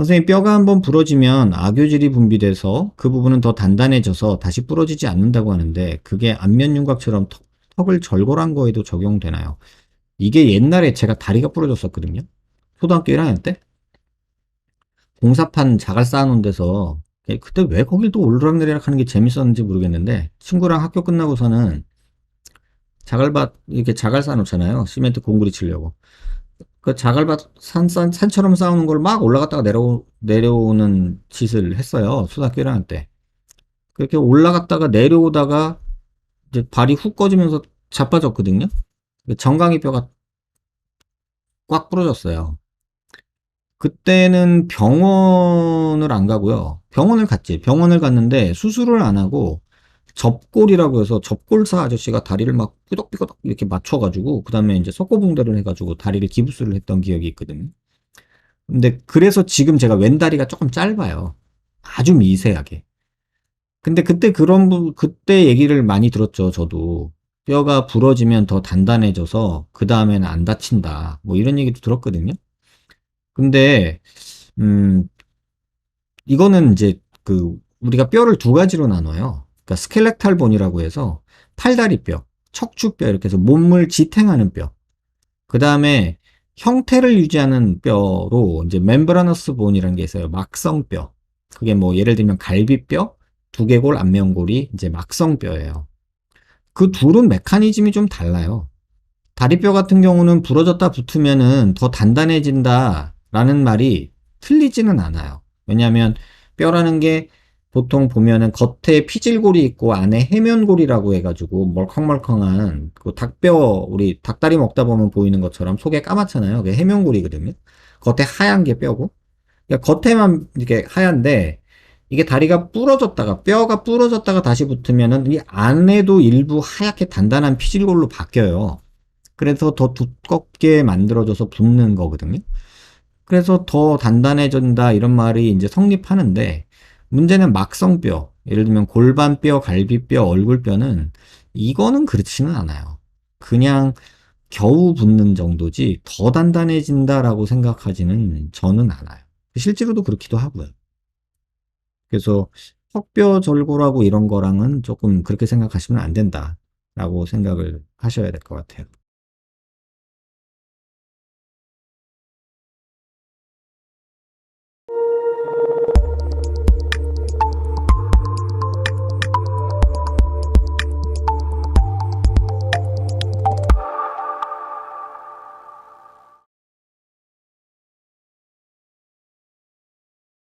선생님 뼈가 한번 부러지면 악교질이 분비돼서 그 부분은 더 단단해져서 다시 부러지지 않는다고 하는데 그게 안면 윤곽처럼 턱, 턱을 절골한 거에도 적용되나요? 이게 옛날에 제가 다리가 부러졌었거든요. 초등학교 1학년 때 공사판 자갈 쌓아놓은 데서 그때 왜 거길 또 오르락내리락 하는 게 재밌었는지 모르겠는데 친구랑 학교 끝나고서는 자갈밭 이렇게 자갈 쌓아놓잖아요. 시멘트 공구리 치려고. 그 자갈밭 산, 산, 산처럼 쌓아놓은 걸막 올라갔다가 내려오, 내려오는 짓을 했어요. 1학년 때. 그렇게 올라갔다가 내려오다가 이제 발이 훅 꺼지면서 자빠졌거든요. 그 정강이 뼈가 꽉 부러졌어요. 그때는 병원을 안 가고요. 병원을 갔지. 병원을 갔는데 수술을 안 하고 접골이라고 해서 접골사 아저씨가 다리를 막 삐걱삐걱 이렇게 맞춰가지고 그 다음에 이제 석고붕대를 해가지고 다리를 기부스를 했던 기억이 있거든요. 근데 그래서 지금 제가 왼다리가 조금 짧아요. 아주 미세하게. 근데 그때 그런 부, 그때 얘기를 많이 들었죠. 저도 뼈가 부러지면 더 단단해져서 그 다음에는 안 다친다. 뭐 이런 얘기도 들었거든요. 근데 음 이거는 이제 그 우리가 뼈를 두 가지로 나눠요. 그러니까 스켈레탈 본이라고 해서 팔다리뼈, 척추뼈 이렇게 해서 몸을 지탱하는 뼈. 그 다음에 형태를 유지하는 뼈로 이제 멤브라너스 본이라는 게 있어요. 막성뼈. 그게 뭐 예를 들면 갈비뼈, 두개골, 안면골이 이제 막성뼈예요. 그 둘은 메커니즘이 좀 달라요. 다리뼈 같은 경우는 부러졌다 붙으면은 더 단단해진다 라는 말이 틀리지는 않아요. 왜냐하면 뼈라는 게 보통 보면은 겉에 피질골이 있고 안에 해면골이라고 해가지고 멀컹멀컹한 그 닭뼈 우리 닭다리 먹다 보면 보이는 것처럼 속에 까맣잖아요. 그게 해면골이거든요. 겉에 하얀 게 뼈고 그러니까 겉에만 이렇게 하얀데 이게 다리가 부러졌다가 뼈가 부러졌다가 다시 붙으면은 이 안에도 일부 하얗게 단단한 피질골로 바뀌어요. 그래서 더 두껍게 만들어져서 붙는 거거든요. 그래서 더 단단해진다 이런 말이 이제 성립하는데 문제는 막성뼈, 예를 들면 골반뼈, 갈비뼈, 얼굴뼈는 이거는 그렇지는 않아요. 그냥 겨우 붙는 정도지 더 단단해진다라고 생각하지는 저는 않아요. 실제로도 그렇기도 하고요. 그래서 턱뼈 절골하고 이런 거랑은 조금 그렇게 생각하시면 안 된다라고 생각을 하셔야 될 것 같아요.